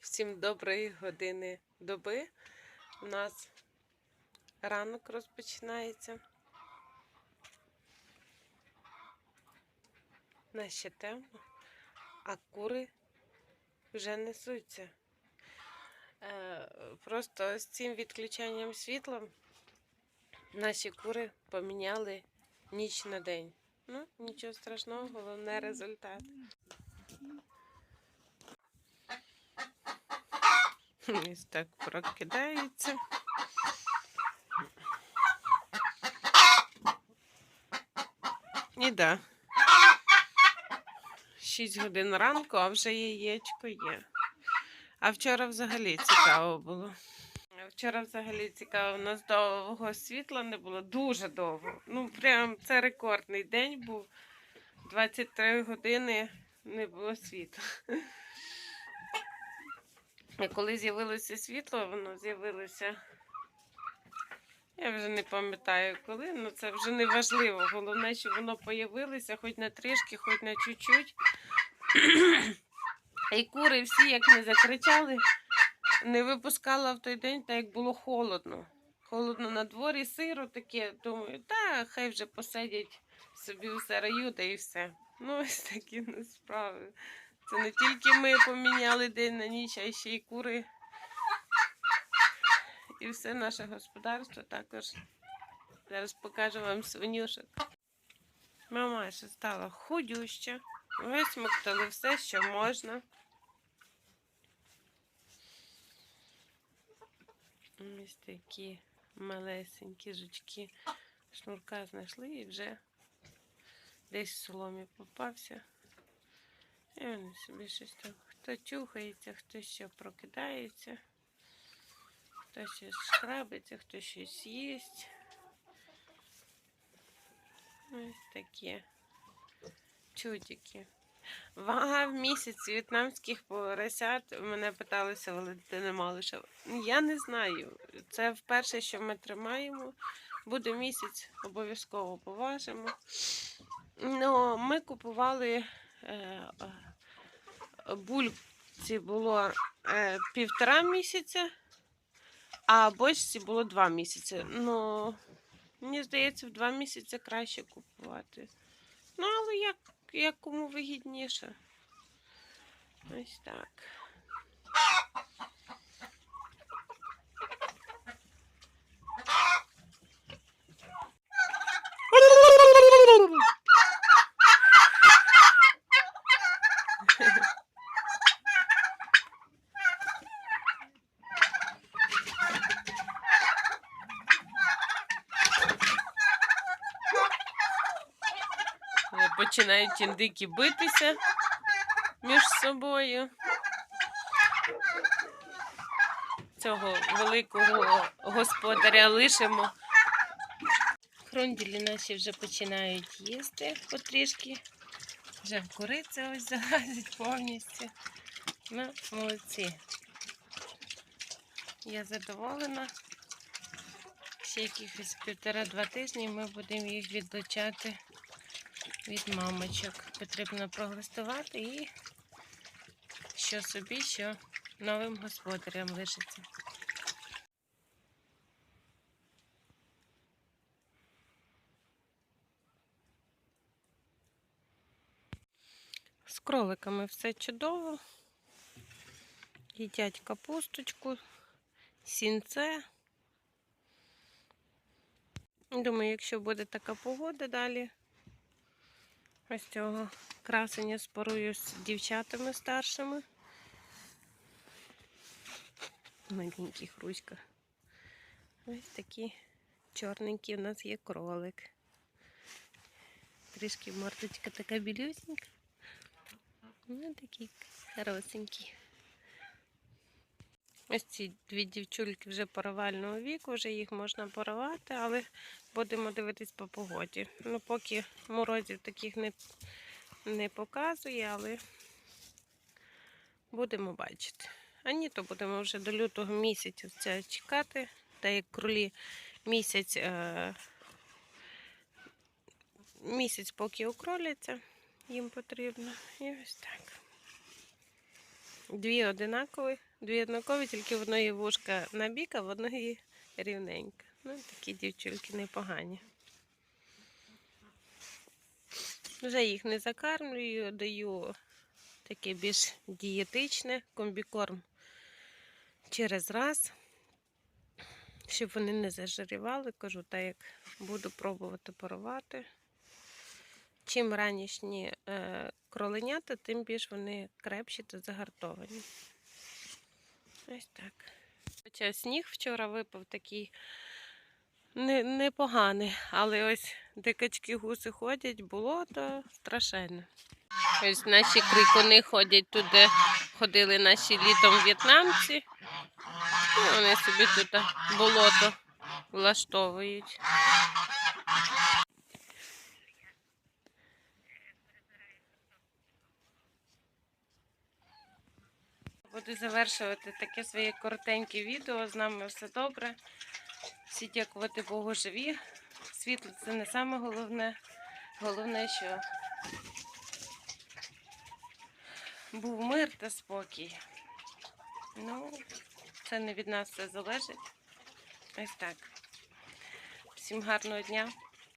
Всім доброї години доби. У нас ранок розпочинається. Нас ще темно, а кури вже несуться. Е, просто з цим відключенням світла наші кури поміняли ніч на день. Ну, нічого страшного, головне результат. Ось так прокидається. І да. 6 годин ранку, а вже яєчко є. А вчора взагалі цікаво було. Вчора взагалі цікаво, у нас довго світла не було, дуже довго. Ну, прям це рекордний день був. 23 години не було світла. Коли з'явилося світло, воно з'явилося. Я вже не пам'ятаю коли, але це вже не важливо. Головне, що воно появилося хоч на трішки, хоч на чуть-чуть. І кури всі, як не закричали, не випускала в той день, так як було холодно. Холодно на дворі, сиро таке. Думаю, та хай вже посидять собі в сараю, та і все. Ну, ось такі у нас справи. Це не тільки ми поміняли день на ніч, а ще й кури. І все наше господарство також. Зараз покажу вам свинюшок. Мама ще стала худюща. Висмоктали все, що можна. Ось такі малесенькі жучки. Шнурка знайшли і вже десь в соломі попався. І вони собі щось там. Хто чухається, хто ще прокидається, хто щось шкрабиться, хто щось їсть. Ось такі чудики. Вага в місяць в'єтнамських поросят мене питалися Валентина Малиша. Я не знаю. Це вперше, що ми тримаємо. Буде місяць, обов'язково поважимо. Ну, ми купували е, бульці було е, півтора місяця, а бочці було два місяці. Ну, мені здається, в два місяці краще купувати. Ну, але як, як кому вигідніше. Ось так. Починають індики битися між собою. Цього великого господаря лишимо. Хронділі наші вже починають їсти потрішки. Вже в куриця ось залазить повністю. Ну, молодці. Я задоволена. Ще якихось півтора-два тижні ми будемо їх відлучати від мамочок. Потрібно проглистувати і що собі, що новим господарям лишиться. З кроликами все чудово. Їдять капусточку, сінце. Думаю, якщо буде така погода далі, ось цього красення спорую з дівчатами старшими. Маленький хруська. Ось такі чорненькі у нас є кролик. Трішки мордочка така білюсенька. Ну, такий хорошенький. Ось ці дві дівчульки вже парувального віку, вже їх можна парувати, але будемо дивитись по погоді. Ну, поки морозів таких не, не показує, але будемо бачити. А ні, то будемо вже до лютого місяця це чекати. Та як кролі місяць, е, місяць поки окроляться, їм потрібно. І ось так. Дві одинакові, дві однакові, тільки в одної вушка на бік, а в одної рівненька. Ну, такі дівчинки непогані. Вже їх не закармлюю, даю таке більш дієтичне комбікорм через раз, щоб вони не зажирівали. Кажу, так як буду пробувати парувати. Чим ранішні е, кроленята, тим більш вони крепші та загартовані. Ось так. Хоча сніг вчора випав такий не, непоганий, але ось де качки гуси ходять, болото страшенно. Ось наші крикуни ходять туди, ходили наші літом в'єтнамці. Вони собі тут болото влаштовують. Буду завершувати таке своє коротеньке відео. З нами все добре. Всі дякувати Богу живі. Світло це не саме головне. Головне, що був мир та спокій. Ну, це не від нас все залежить. Ось так. Всім гарного дня.